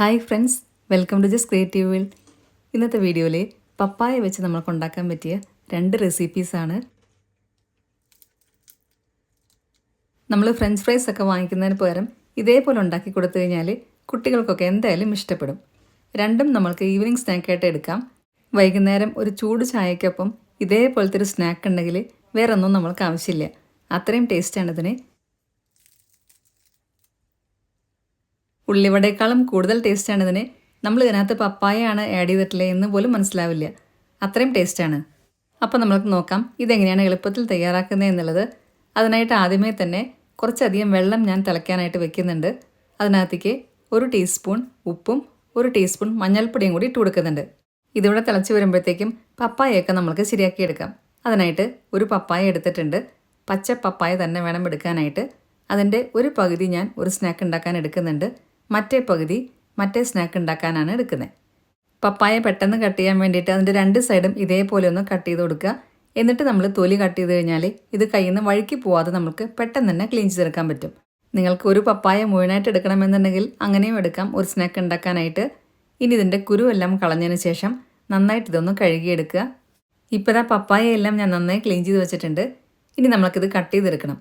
Hi friends welcome to just creative world ഇന്നത്തെ വീഡിയോയിൽ പപ്പായ വെച്ച് നമ്മൾക്ക് ഉണ്ടാക്കാൻ പറ്റിയ രണ്ട് റെസിപ്പീസാണ് നമ്മൾ ഫ്രഞ്ച് ഫ്രൈസ് ഒക്കെ വാങ്ങിക്കുന്നതിന് പകരം ഇതേപോലെ ഉണ്ടാക്കി കൊടുത്തു കഴിഞ്ഞാൽ കുട്ടികൾക്കൊക്കെ എന്തായാലും ഇഷ്ടപ്പെടും. രണ്ടും നമ്മൾക്ക് ഈവനിങ് സ്നാക്കായിട്ട് എടുക്കാം. വൈകുന്നേരം ഒരു ചൂട് ചായക്കൊപ്പം ഇതേപോലത്തെ ഒരു സ്നാക്ക് ഉണ്ടെങ്കിൽ വേറൊന്നും നമ്മൾക്ക് ആവശ്യമില്ല. അത്രയും ടേസ്റ്റാണ് ഇതിന് ഉള്ളിവടയേക്കാളും കൂടുതൽ ടേസ്റ്റാണ് ഇതിന്. നമ്മൾ ഇതിനകത്ത് പപ്പായയാണ് ആഡ് ചെയ്തിട്ടില്ലേ എന്ന് പോലും മനസ്സിലാവില്ല. അത്രയും ടേസ്റ്റാണ് അപ്പോൾ നമുക്ക് നോക്കാം ഇതെങ്ങനെയാണ് എളുപ്പത്തിൽ തയ്യാറാക്കുന്നത് എന്നുള്ളത്. അതിനായിട്ട് ആദ്യമേ തന്നെ കുറച്ചധികം വെള്ളം ഞാൻ തിളയ്ക്കാനായിട്ട് വെക്കുന്നുണ്ട്. അതിനകത്തേക്ക് ഒരു ടീസ്പൂൺ ഉപ്പും ഒരു ടീസ്പൂൺ മഞ്ഞൾപ്പൊടിയും കൂടി ഇട്ട് കൊടുക്കുന്നുണ്ട്. ഇതിവിടെ തിളച്ച് വരുമ്പോഴത്തേക്കും പപ്പായയൊക്കെ നമ്മൾക്ക് ശരിയാക്കിയെടുക്കാം. അതിനായിട്ട് ഒരു പപ്പായ എടുത്തിട്ടുണ്ട്. പച്ച പപ്പായ തന്നെ വേണം എടുക്കാനായിട്ട്. അതിന്റെ ഒരു പകുതി ഞാൻ ഒരു സ്നാക്ക് ഉണ്ടാക്കാൻ എടുക്കുന്നുണ്ട്. മറ്റേ പകുതി മറ്റേ സ്നാക്ക് ഉണ്ടാക്കാനാണ് എടുക്കുന്നത് പപ്പായ പെട്ടെന്ന് കട്ട് ചെയ്യാൻ വേണ്ടിയിട്ട് അതിന്റെ രണ്ട് സൈഡും ഇതേപോലെ ഒന്ന് കട്ട് ചെയ്ത് കൊടുക്കുക. എന്നിട്ട് നമ്മൾ തൊലി കട്ട് ചെയ്ത് കഴിഞ്ഞാൽ ഇത് കയ്യിൽ നിന്ന് വഴുക്കി പോവാതെ നമുക്ക് പെട്ടെന്ന് തന്നെ ക്ലീൻ ചെയ്തെടുക്കാൻ പറ്റും. നിങ്ങൾക്ക് ഒരു പപ്പായ മുഴുവനായിട്ട് എടുക്കണമെന്നുണ്ടെങ്കിൽ അങ്ങനെയും എടുക്കാം ഒരു സ്നാക്ക് ഉണ്ടാക്കാനായിട്ട്. ഇനി ഇതിന്റെ കുരുവെല്ലാം കളഞ്ഞതിന് ശേഷം നന്നായിട്ട് ഇതൊന്ന് കഴുകിയെടുക്കുക. ഇപ്പോൾ ആ പപ്പായ എല്ലാം ഞാൻ നന്നായി ക്ലീൻ ചെയ്ത് വെച്ചിട്ടുണ്ട്. ഇനി നമ്മൾക്കിത് കട്ട് ചെയ്തെടുക്കണം.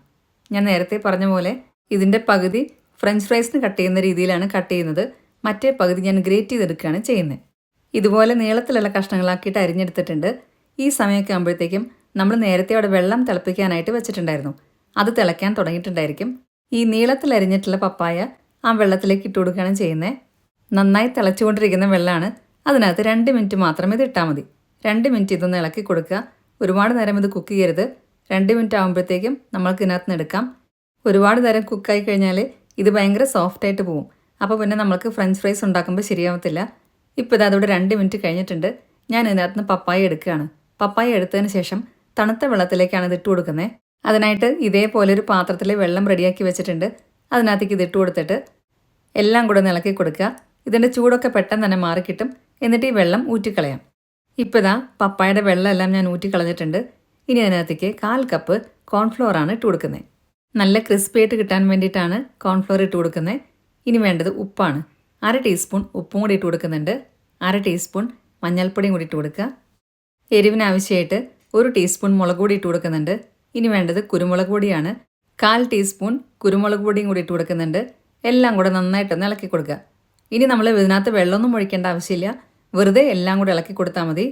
ഞാൻ നേരത്തെ പറഞ്ഞ പോലെ ഇതിന്റെ പകുതി ഫ്രഞ്ച് ഫ്രൈസിന് കട്ട് ചെയ്യുന്ന രീതിയിലാണ് കട്ട് ചെയ്യുന്നത്. മറ്റേ പകുതി ഞാൻ ഗ്രേറ്റ് ചെയ്തെടുക്കുകയാണ് ചെയ്യുന്നത്. ഇതുപോലെ നീളത്തിലുള്ള കഷ്ണങ്ങളാക്കിയിട്ട് അരിഞ്ഞെടുത്തിട്ടുണ്ട്. ഈ സമയമൊക്കെ ആകുമ്പോഴത്തേക്കും നമ്മൾ നേരത്തെ അവിടെ വെള്ളം തിളപ്പിക്കാനായിട്ട് വെച്ചിട്ടുണ്ടായിരുന്നു. അത് തിളയ്ക്കാൻ തുടങ്ങിയിട്ടുണ്ടായിരിക്കും. ഈ നീളത്തിൽ അരിഞ്ഞിട്ടുള്ള പപ്പായ ആ വെള്ളത്തിലേക്ക് ഇട്ട് കൊടുക്കുകയാണ് ചെയ്യുന്നത്. നന്നായി തിളച്ചുകൊണ്ടിരിക്കുന്ന വെള്ളമാണ്. അതിനകത്ത് രണ്ട് മിനിറ്റ് മാത്രമേ ഇത് ഇട്ടാൽ മതി. രണ്ട് മിനിറ്റ് ഇതൊന്ന് ഇളക്കി കൊടുക്കുക. ഒരുപാട് നേരം ഇത് കുക്ക് ചെയ്യരുത്. രണ്ട് മിനിറ്റ് ആകുമ്പോഴത്തേക്കും നമ്മൾക്ക് ഇതിനകത്ത് നിന്ന് എടുക്കാം. ഒരുപാട് നേരം കുക്കായി കഴിഞ്ഞാൽ ഇത് ഭയങ്കര സോഫ്റ്റ് ആയിട്ട് പോവും. അപ്പോൾ പിന്നെ നമുക്ക് ഫ്രഞ്ച് ഫ്രൈസ് ഉണ്ടാക്കുമ്പോൾ ശരിയാവത്തില്ല. ഇപ്പോൾ ഇത് അതോടെ രണ്ട് മിനിറ്റ് കഴിഞ്ഞിട്ടുണ്ട്. ഞാൻ ഇതിനകത്ത് നിന്ന് പപ്പായ എടുക്കുകയാണ്. പപ്പായ എടുത്തതിന് ശേഷം തണുത്ത വെള്ളത്തിലേക്കാണ് ഇത് ഇട്ട് കൊടുക്കുന്നത് അതിനായിട്ട് ഇതേപോലെ ഒരു പാത്രത്തിൽ വെള്ളം റെഡിയാക്കി വെച്ചിട്ടുണ്ട്. അതിനകത്തേക്ക് ഇത് ഇട്ട് കൊടുത്തിട്ട് എല്ലാം കൂടെ ഇളക്കി കൊടുക്കുക. ഇതിന്റെ ചൂടൊക്കെ പെട്ടെന്ന് തന്നെ മാറിക്കിട്ടും. എന്നിട്ട് ഈ വെള്ളം ഊറ്റിക്കളയാം. ഇപ്പോൾ ഇതാ പപ്പായയുടെ വെള്ളമെല്ലാം ഞാൻ ഊറ്റിക്കളഞ്ഞിട്ടുണ്ട്. ഇനി അതിനകത്തേക്ക് കാൽ കപ്പ് കോൺഫ്ലോറാണ് ഇട്ട് കൊടുക്കുന്നത് നല്ല ക്രിസ്പി ആയിട്ട് കിട്ടാൻ വേണ്ടിയിട്ടാണ് കോൺഫ്ലോർ ഇട്ട് കൊടുക്കുന്നത്. ഇനി വേണ്ടത് ഉപ്പാണ്. അര ടീസ്പൂൺ ഉപ്പും കൂടി ഇട്ട് കൊടുക്കുന്നുണ്ട്. അര ടീസ്പൂൺ മഞ്ഞൾപ്പൊടിയും കൂടി ഇട്ട് കൊടുക്കുക. എരിവിന് ആവശ്യമായിട്ട് ഒരു ടീസ്പൂൺ മുളക് പൊടി ഇട്ട് കൊടുക്കുന്നുണ്ട്. ഇനി വേണ്ടത് കുരുമുളക് പൊടിയാണ്. കാൽ ടീസ്പൂൺ കുരുമുളക് പൊടിയും കൂടി ഇട്ട് കൊടുക്കുന്നുണ്ട്. എല്ലാം കൂടെ നന്നായിട്ടൊന്ന് ഇളക്കി കൊടുക്കുക. ഇനി നമ്മൾ ഇതിനകത്ത് വെള്ളമൊന്നും ഒഴിക്കേണ്ട ആവശ്യമില്ല. വെറുതെ എല്ലാം കൂടെ ഇളക്കി കൊടുത്താൽ മതി.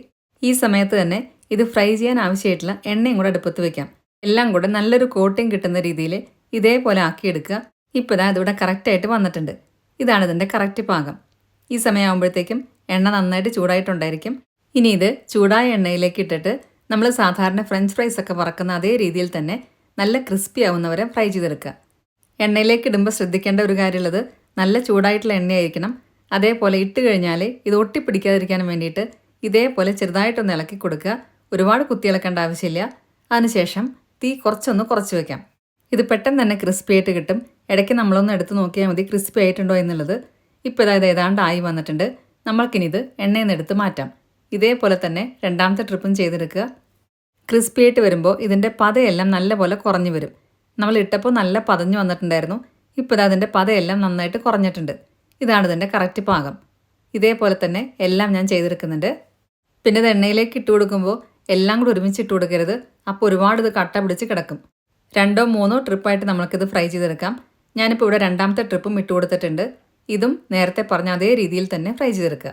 ഈ സമയത്ത് തന്നെ ഇത് ഫ്രൈ ചെയ്യാൻ ആവശ്യമായിട്ടുള്ള എണ്ണയും കൂടെ അടുപ്പത്ത് വെക്കാം. എല്ലാം കൂടെ നല്ലൊരു കോട്ടിങ് കിട്ടുന്ന രീതിയിൽ ഇതേപോലെ ആക്കിയെടുക്കുക. ഇപ്പോൾ ഇതാ ഇതിവിടെ കറക്റ്റായിട്ട് വന്നിട്ടുണ്ട്. ഇതാണ് ഇതിന്റെ കറക്റ്റ് പാകം. ഈ സമയമാകുമ്പോഴത്തേക്കും എണ്ണ നന്നായിട്ട് ചൂടായിട്ടുണ്ടായിരിക്കും. ഇനി ഇത് ചൂടായ എണ്ണയിലേക്ക് ഇട്ടിട്ട് നമ്മൾ സാധാരണ ഫ്രഞ്ച് ഫ്രൈസ് ഒക്കെ വറക്കുന്ന അതേ രീതിയിൽ തന്നെ നല്ല ക്രിസ്പി ആവുന്നവരെ ഫ്രൈ ചെയ്തെടുക്കുക. എണ്ണയിലേക്ക് ഇടുമ്പോൾ ശ്രദ്ധിക്കേണ്ട ഒരു കാര്യമുള്ളത് നല്ല ചൂടായിട്ടുള്ള എണ്ണയായിരിക്കണം. അതേപോലെ ഇട്ട് കഴിഞ്ഞാൽ ഇത് ഒട്ടിപ്പിടിക്കാതിരിക്കാൻ വേണ്ടിയിട്ട് ഇതേപോലെ ചെറുതായിട്ടൊന്ന് ഇളക്കി കൊടുക്കുക. ഒരുപാട് കുത്തി ഇളക്കേണ്ട ആവശ്യമില്ല. അതിനുശേഷം തീ കുറച്ചൊന്ന് കുറച്ച് വെക്കാം. ഇത് പെട്ടെന്ന് തന്നെ ക്രിസ്പി ആയിട്ട് കിട്ടും. ഇടയ്ക്ക് നമ്മളൊന്ന് എടുത്ത് നോക്കിയാൽ മതി ക്രിസ്പി ആയിട്ടുണ്ടോ എന്നുള്ളത്. ഇപ്പോൾ ഇതായത് ഏതാണ്ട് ആയി വന്നിട്ടുണ്ട്. നമ്മൾക്കിനി ഇത് എണ്ണയിൽ നിന്ന് എടുത്ത് മാറ്റാം. ഇതേപോലെ തന്നെ രണ്ടാമത്തെ ട്രിപ്പും ചെയ്തെടുക്കുക. ക്രിസ്പി ആയിട്ട് വരുമ്പോൾ ഇതിന്റെ പതയെല്ലാം നല്ലപോലെ കുറഞ്ഞു വരും. നമ്മൾ ഇട്ടപ്പോൾ നല്ല പതഞ്ഞു വന്നിട്ടുണ്ടായിരുന്നു. ഇപ്പോൾ അതിന്റെ പതയെല്ലാം നന്നായിട്ട് കുറഞ്ഞിട്ടുണ്ട്. ഇതാണ് ഇതിന്റെ കറക്റ്റ് പാകം. ഇതേപോലെ തന്നെ എല്ലാം ഞാൻ ചെയ്തെടുക്കുന്നുണ്ട്. പിന്നെ ഇത് എണ്ണയിലേക്ക് ഇട്ട് കൊടുക്കുമ്പോൾ എല്ലാം കൂടി ഒരുമിച്ച് ഇട്ട് കൊടുക്കരുത്. അപ്പോൾ ഒരുപാട് ഇത് കട്ട പിടിച്ച് കിടക്കും. രണ്ടോ മൂന്നോ ട്രിപ്പായിട്ട് നമ്മൾക്കിത് ഫ്രൈ ചെയ്തെടുക്കാം. ഞാനിപ്പോൾ ഇവിടെ രണ്ടാമത്തെ ട്രിപ്പും ഇട്ട് കൊടുത്തിട്ടുണ്ട്. ഇതും നേരത്തെ പറഞ്ഞ അതേ രീതിയിൽ തന്നെ ഫ്രൈ ചെയ്തെടുക്കുക.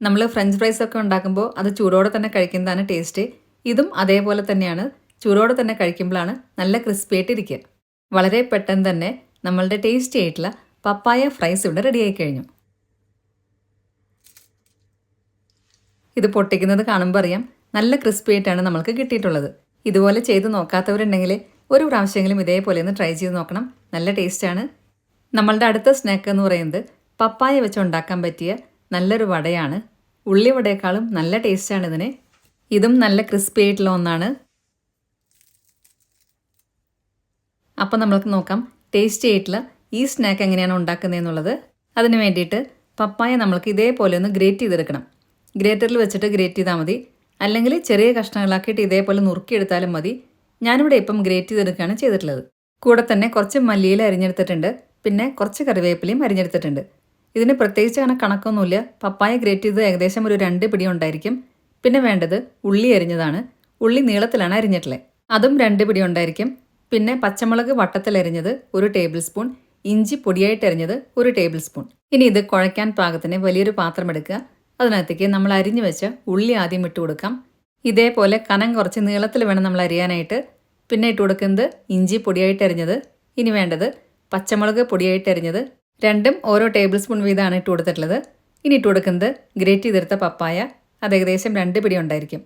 നമ്മൾ ഫ്രഞ്ച് ഫ്രൈസ് ഒക്കെ ഉണ്ടാക്കുമ്പോൾ അത് ചൂടോടെ തന്നെ കഴിക്കുന്നതാണ് ടേസ്റ്റ് ഇതും അതേപോലെ തന്നെയാണ്. ചൂടോടെ തന്നെ കഴിക്കുമ്പോഴാണ് നല്ല ക്രിസ്പി ആയിട്ട് ഇരിക്കുക. വളരെ പെട്ടെന്ന് തന്നെ നമ്മളുടെ ടേസ്റ്റി ആയിട്ടുള്ള പപ്പായ ഫ്രൈസ് ഇവിടെ റെഡിയായി കഴിഞ്ഞു. ഇത് പൊട്ടിക്കുന്നത് കാണുമ്പോൾ അറിയാം. നല്ല ക്രിസ്പി ആയിട്ടാണ് നമ്മൾക്ക് കിട്ടിയിട്ടുള്ളത്. ഇതുപോലെ ചെയ്ത് നോക്കാത്തവരുണ്ടെങ്കിൽ ഒരു പ്രാവശ്യമെങ്കിലും ഇതേപോലെ ഒന്ന് ട്രൈ ചെയ്ത് നോക്കണം. നല്ല ടേസ്റ്റാണ് നമ്മളുടെ അടുത്ത സ്നാക്ക് എന്ന് പറയുന്നത് പപ്പായ വെച്ച് ഉണ്ടാക്കാൻ പറ്റിയ നല്ലൊരു വടയാണ്. ഉള്ളി വടയേക്കാളും നല്ല ടേസ്റ്റാണ് ഇതിന്. ഇതും നല്ല ക്രിസ്പി ആയിട്ടുള്ള ഒന്നാണ്. അപ്പം നമ്മൾക്ക് നോക്കാം ടേസ്റ്റി ആയിട്ടുള്ള ഈ സ്നാക്ക് എങ്ങനെയാണ് ഉണ്ടാക്കുന്നതെന്നുള്ളത് അതിന് വേണ്ടിയിട്ട് പപ്പായ നമ്മൾക്ക് ഇതേപോലെ ഒന്ന് ഗ്രേറ്റ് ചെയ്തെടുക്കണം. ഗ്രേറ്ററിൽ വെച്ചിട്ട് ഗ്രേറ്റ് ചെയ്താൽ മതി. അല്ലെങ്കിൽ ചെറിയ കഷ്ണങ്ങളാക്കിയിട്ട് ഇതേപോലെ നുറുക്കിയെടുത്താലും മതി. ഞാനിവിടെ ഇപ്പം ഗ്രേറ്റ് ചെയ്തെടുക്കുകയാണ് ചെയ്തിട്ടുള്ളത്. കൂടെ തന്നെ കുറച്ച് മല്ലിയില അരിഞ്ഞെടുത്തിട്ടുണ്ട്. പിന്നെ കുറച്ച് കറിവേപ്പിലയും അരിഞ്ഞെടുത്തിട്ടുണ്ട്. ഇതിന് പ്രത്യേകിച്ച് അങ്ങനെ കണക്കൊന്നുമില്ല. പപ്പായ ഗ്രേറ്റ് ചെയ്ത് ഏകദേശം ഒരു രണ്ട് പിടി ഉണ്ടായിരിക്കും. പിന്നെ വേണ്ടത് ഉള്ളി അരിഞ്ഞതാണ്. ഉള്ളി നീളത്തിലാണ് അരിഞ്ഞിട്ടുള്ളത് അതും രണ്ട് പിടി ഉണ്ടായിരിക്കും. പിന്നെ പച്ചമുളക് വട്ടത്തിൽ അരിഞ്ഞത് ഒരു ടേബിൾ സ്പൂൺ. ഇഞ്ചി പൊടിയായിട്ട് അരിഞ്ഞത് ഒരു ടേബിൾ സ്പൂൺ. ഇനി ഇത് കുഴയ്ക്കാൻ പാകത്തിന് വലിയൊരു പാത്രം എടുക്കുക. അതിനകത്തേക്ക് നമ്മൾ അരിഞ്ഞു വെച്ച ഉള്ളി ആദ്യം ഇട്ട് കൊടുക്കാം. ഇതേപോലെ കനം കുറച്ച് നീളത്തിൽ വേണം നമ്മൾ അരിയാനായിട്ട്. പിന്നെ ഇട്ട് കൊടുക്കുന്നത് ഇഞ്ചി പൊടിയായിട്ട് അരിഞ്ഞത്. ഇനി വേണ്ടത് പച്ചമുളക് പൊടിയായിട്ട് അരിഞ്ഞത്. രണ്ടും ഓരോ ടേബിൾ സ്പൂൺ വീതമാണ് ഇട്ട് കൊടുത്തിട്ടുള്ളത്. ഇനി ഇട്ട് കൊടുക്കുന്നത് ഗ്രേറ്റ് ചെയ്തെടുത്ത പപ്പായ. അത് ഏകദേശം രണ്ട് പിടി ഉണ്ടായിരിക്കും.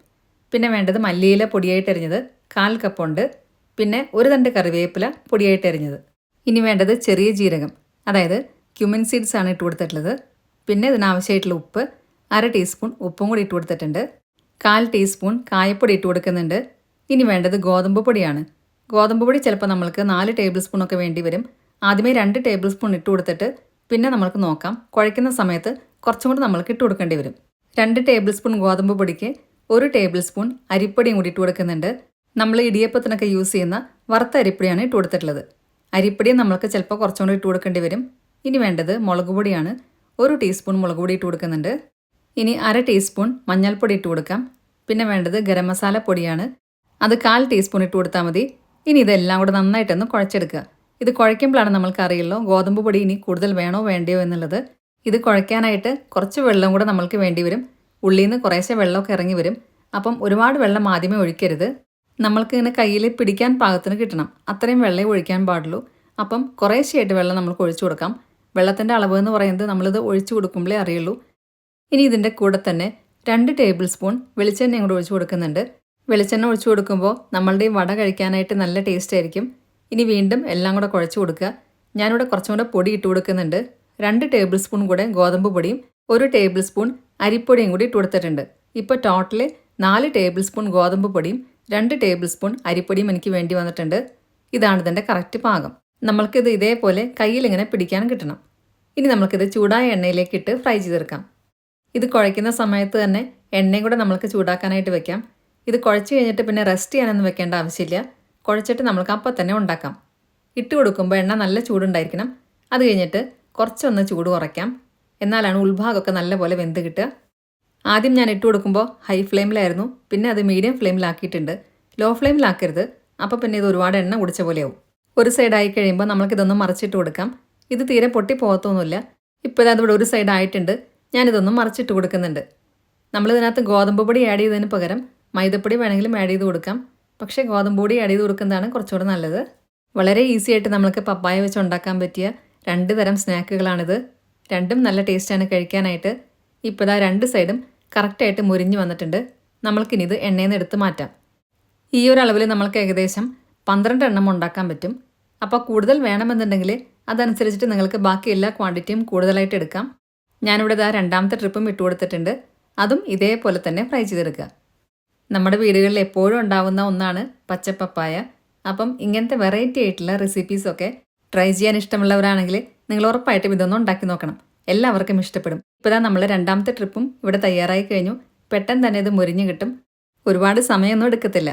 പിന്നെ വേണ്ടത് മല്ലിയില പൊടിയായിട്ട് അരിഞ്ഞത്. കാൽ കപ്പുണ്ട് പിന്നെ ഒരു തണ്ട് കറിവേപ്പില പൊടിയായിട്ട് അരിഞ്ഞത്. ഇനി വേണ്ടത് ചെറിയ ജീരകം. അതായത് ക്യുമിൻ സീഡ്സ് ആണ് ഇട്ട് കൊടുത്തിട്ടുള്ളത്. പിന്നെ ഇതിനാവശ്യമായിട്ടുള്ള ഉപ്പ് അര ടീസ്പൂൺ ഉപ്പും കൂടി ഇട്ട് കൊടുത്തിട്ടുണ്ട്. കാൽ ടീസ്പൂൺ കായപ്പൊടി ഇട്ട് കൊടുക്കുന്നുണ്ട്. ഇനി വേണ്ടത് ഗോതമ്പ് പൊടിയാണ്. ഗോതമ്പ് പൊടി ചിലപ്പോൾ നമ്മൾക്ക് നാല് ടേബിൾ സ്പൂണൊക്കെ വേണ്ടി വരും. ആദ്യമേ രണ്ട് ടേബിൾ സ്പൂൺ ഇട്ട് കൊടുത്തിട്ട് പിന്നെ നമ്മൾക്ക് നോക്കാം. കുഴയ്ക്കുന്ന സമയത്ത് കുറച്ചും കൂടി നമ്മൾക്ക് ഇട്ട് കൊടുക്കേണ്ടി വരും. രണ്ട് ടേബിൾ സ്പൂൺ ഗോതമ്പ് പൊടിക്ക് ഒരു ടേബിൾ സ്പൂൺ അരിപ്പൊടിയും കൂടി ഇട്ട് കൊടുക്കുന്നുണ്ട്. നമ്മൾ ഇടിയപ്പത്തിനൊക്കെ യൂസ് ചെയ്യുന്ന വറുത്ത അരിപ്പൊടിയാണ് ഇട്ട് കൊടുത്തിട്ടുള്ളത്. അരിപ്പൊടിയും നമ്മൾക്ക് ചിലപ്പോൾ കുറച്ചും കൂടി ഇട്ട് കൊടുക്കേണ്ടി വരും. ഇനി വേണ്ടത് മുളക് പൊടിയാണ്. ഒരു ടീസ്പൂൺ മുളക് പൊടി ഇട്ട് കൊടുക്കുന്നുണ്ട്. ഇനി അര ടീസ്പൂൺ മഞ്ഞൾപ്പൊടി ഇട്ട് കൊടുക്കാം. പിന്നെ വേണ്ടത് ഗരം മസാല പൊടിയാണ്. അത് കാൽ ടീസ്പൂൺ ഇട്ട് കൊടുത്താൽ മതി. ഇനി ഇതെല്ലാം കൂടെ നന്നായിട്ടൊന്ന് കുഴച്ചെടുക്കുക. ഇത് കുഴയ്ക്കുമ്പോഴാണ് നമ്മൾക്ക് അറിയുള്ളൂ ഗോതമ്പ് പൊടി ഇനി കൂടുതൽ വേണോ വേണ്ടയോ എന്നുള്ളത്. ഇത് കുഴയ്ക്കാനായിട്ട് കുറച്ച് വെള്ളം കൂടെ നമ്മൾക്ക് വേണ്ടി വരും. ഉള്ളിൽ നിന്ന് കുറേശ്ശെ വെള്ളമൊക്കെ ഇറങ്ങി വരും. അപ്പം ഒരുപാട് വെള്ളം ആദ്യമേ ഒഴിക്കരുത്. നമ്മൾക്ക് ഇങ്ങനെ കയ്യിൽ പിടിക്കാൻ പാകത്തിന് കിട്ടണം. അത്രയും വെള്ളമേ ഒഴിക്കാൻ പാടുള്ളൂ. അപ്പം കുറേശ്ശെയായിട്ട് വെള്ളം നമുക്ക് ഒഴിച്ചു കൊടുക്കാം. വെള്ളത്തിന്റെ അളവ് എന്ന് പറയുന്നത് നമ്മളിത് ഒഴിച്ചു കൊടുക്കുമ്പോഴേ അറിയുള്ളൂ. ഇനി ഇതിന്റെ കൂടെ തന്നെ രണ്ട് ടേബിൾ സ്പൂൺ വെളിച്ചെണ്ണ കൂടെ ഒഴിച്ചു കൊടുക്കുന്നുണ്ട്. വെളിച്ചെണ്ണ ഒഴിച്ചു കൊടുക്കുമ്പോൾ നമ്മളുടെ ഈ വട കഴിക്കാനായിട്ട് നല്ല ടേസ്റ്റ് ആയിരിക്കും. ഇനി വീണ്ടും എല്ലാം കൂടെ കുഴച്ച് കൊടുക്കുക. ഞാനിവിടെ കുറച്ചും കൂടെ പൊടി ഇട്ട് കൊടുക്കുന്നുണ്ട്. രണ്ട് ടേബിൾ സ്പൂൺ കൂടെ ഗോതമ്പ് പൊടിയും ഒരു ടേബിൾ സ്പൂൺ അരിപ്പൊടിയും കൂടി ഇട്ട് കൊടുത്തിട്ടുണ്ട്. ഇപ്പോൾ ടോട്ടൽ നാല് ടേബിൾ സ്പൂൺ ഗോതമ്പ് പൊടിയും രണ്ട് ടേബിൾ സ്പൂൺ അരിപ്പൊടിയും എനിക്ക് വേണ്ടി വന്നിട്ടുണ്ട്. ഇതാണ് ഇതിന്റെ കറക്റ്റ് പാകം. നമ്മൾക്കിത് ഇതേപോലെ കയ്യിൽ ഇങ്ങനെ പിടിക്കാൻ കിട്ടണം. ഇനി നമുക്കിത് ചൂടായ എണ്ണയിലേക്ക് ഇട്ട് ഫ്രൈ ചെയ്തെടുക്കാം. ഇത് കുഴയ്ക്കുന്ന സമയത്ത് തന്നെ എണ്ണയും കൂടെ നമ്മൾക്ക് ചൂടാക്കാനായിട്ട് വെക്കാം. ഇത് കുഴച്ച് കഴിഞ്ഞിട്ട് പിന്നെ റെസ്റ്റ് ചെയ്യാനൊന്നും വെക്കേണ്ട ആവശ്യമില്ല. കുഴച്ചിട്ട് നമ്മൾക്ക് അപ്പം തന്നെ ഉണ്ടാക്കാം. ഇട്ട് കൊടുക്കുമ്പോൾ എണ്ണ നല്ല ചൂടുണ്ടായിരിക്കണം. അത് കഴിഞ്ഞിട്ട് കുറച്ചൊന്ന് ചൂട് കുറയ്ക്കാം. എന്നാലാണ് ഉൾഭാഗമൊക്കെ നല്ലപോലെ വെന്ത് കിട്ടുക. ആദ്യം ഞാൻ ഇട്ട് കൊടുക്കുമ്പോൾ ഹൈ ഫ്ലെയിമിലായിരുന്നു പിന്നെ അത് മീഡിയം ഫ്ലെയിമിലാക്കിയിട്ടുണ്ട് ലോ ഫ്ലെയിമിലാക്കരുത് അപ്പോൾ പിന്നെ ഇത് ഒരുപാട് എണ്ണ കുടിച്ച പോലെയാവും. ഒരു സൈഡായി കഴിയുമ്പോൾ നമുക്കിതൊന്ന് മറിച്ചിട്ട് കൊടുക്കാം. ഇത് തീരെ പൊട്ടി പോകത്തൊന്നുമില്ല ഇപ്പോൾ അതിവിടെ ഒരു സൈഡ് ആയിട്ടുണ്ട്. ഞാനിതൊന്നും മറിച്ചിട്ട് കൊടുക്കുന്നുണ്ട്. നമ്മളിതിനകത്ത് ഗോതമ്പ് പൊടി ആഡ് ചെയ്തതിന് പകരം മൈദപ്പൊടി വേണമെങ്കിലും ആഡ് ചെയ്ത് കൊടുക്കാം. പക്ഷേ ഗോതമ്പ് പൊടി ആഡ് ചെയ്ത് കൊടുക്കുന്നതാണ് കുറച്ചുകൂടെ നല്ലത്. വളരെ ഈസി ആയിട്ട് നമുക്ക് പപ്പായ വെച്ച് ഉണ്ടാക്കാൻ പറ്റിയ രണ്ട് തരം സ്നാക്കുകളാണിത്. രണ്ടും നല്ല ടേസ്റ്റാണ് കഴിക്കാനായിട്ട്. ഇപ്പോൾ ഇതാ രണ്ട് സൈഡും കറക്റ്റായിട്ട് മുരിഞ്ഞ് വന്നിട്ടുണ്ട്. നമ്മൾക്കിനി ഇത് എണ്ണയിൽ നിന്ന് എടുത്ത് മാറ്റാം. ഈ ഒരു അളവിൽ നമ്മൾക്ക് ഏകദേശം പന്ത്രണ്ട് എണ്ണം ഉണ്ടാക്കാൻ പറ്റും. അപ്പോൾ കൂടുതൽ വേണമെന്നുണ്ടെങ്കിൽ അതനുസരിച്ചിട്ട് നിങ്ങൾക്ക് ബാക്കി എല്ലാ ക്വാണ്ടിറ്റിയും കൂടുതലായിട്ട് എടുക്കാം. ഞാനിവിടെ ഇതാ രണ്ടാമത്തെ ട്രിപ്പും ഇട്ട് കൊടുത്തിട്ടുണ്ട്. അതും ഇതേപോലെ തന്നെ ഫ്രൈ ചെയ്തെടുക്കുക. നമ്മുടെ വീടുകളിൽ എപ്പോഴും ഉണ്ടാവുന്ന ഒന്നാണ് പച്ചപ്പപ്പായ. അപ്പം ഇങ്ങനത്തെ വെറൈറ്റി ആയിട്ടുള്ള റെസിപ്പീസൊക്കെ ട്രൈ ചെയ്യാൻ ഇഷ്ടമുള്ളവരാണെങ്കിൽ നിങ്ങൾ ഉറപ്പായിട്ടും ഇതൊന്നും ഉണ്ടാക്കി നോക്കണം. എല്ലാവർക്കും ഇഷ്ടപ്പെടും. ഇപ്പോൾ നമ്മൾ രണ്ടാമത്തെ ട്രിപ്പും ഇവിടെ തയ്യാറായി കഴിഞ്ഞു. പെട്ടെന്ന് തന്നെ ഇത് മുരിഞ്ഞു കിട്ടും. ഒരുപാട് സമയമൊന്നും എടുക്കത്തില്ല.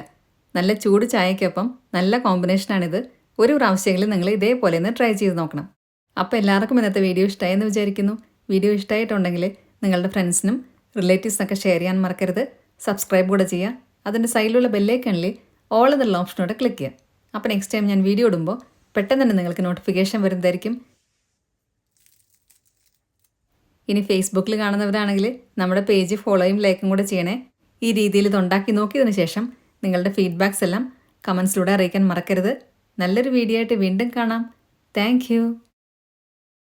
നല്ല ചൂട് ചായക്കൊപ്പം നല്ല കോമ്പിനേഷനാണിത് ഒരു പ്രാവശ്യമെങ്കിലും നിങ്ങൾ ഇതേപോലെ ഒന്ന് ട്രൈ ചെയ്ത് നോക്കണം. അപ്പോൾ എല്ലാവർക്കും ഇന്നത്തെ വീഡിയോ ഇഷ്ടമായെന്ന് വിചാരിക്കുന്നു. വീഡിയോ ഇഷ്ടമായിട്ടുണ്ടെങ്കിൽ നിങ്ങളുടെ ഫ്രണ്ട്സിനും റിലേറ്റീവ്സിനൊക്കെ ഷെയർ ചെയ്യാൻ മറക്കരുത്. സബ്സ്ക്രൈബ് കൂടെ ചെയ്യുക. അതിന്റെ സൈഡിലുള്ള ബെല്ലേക്കണിൽ ഓൾ എന്നുള്ള ഓപ്ഷനോടെ ക്ലിക്ക് ചെയ്യുക. അപ്പോൾ നെക്സ്റ്റ് ടൈം ഞാൻ വീഡിയോ ഇടുമ്പോൾ പെട്ടെന്ന് തന്നെ നിങ്ങൾക്ക് നോട്ടിഫിക്കേഷൻ വരുന്നതായിരിക്കും. ഇനി ഫേസ്ബുക്കിൽ കാണുന്നവരാണെങ്കിൽ നമ്മുടെ പേജ് ഫോളോയും ലൈക്കും കൂടെ ചെയ്യണേ. ഈ രീതിയിൽ ഇത് ഉണ്ടാക്കി നോക്കിയതിന് ശേഷം നിങ്ങളുടെ ഫീഡ്ബാക്സ് എല്ലാം കമൻസിലൂടെ അറിയിക്കാൻ മറക്കരുത്. നല്ലൊരു വീഡിയോ ആയിട്ട് വീണ്ടും കാണാം. താങ്ക്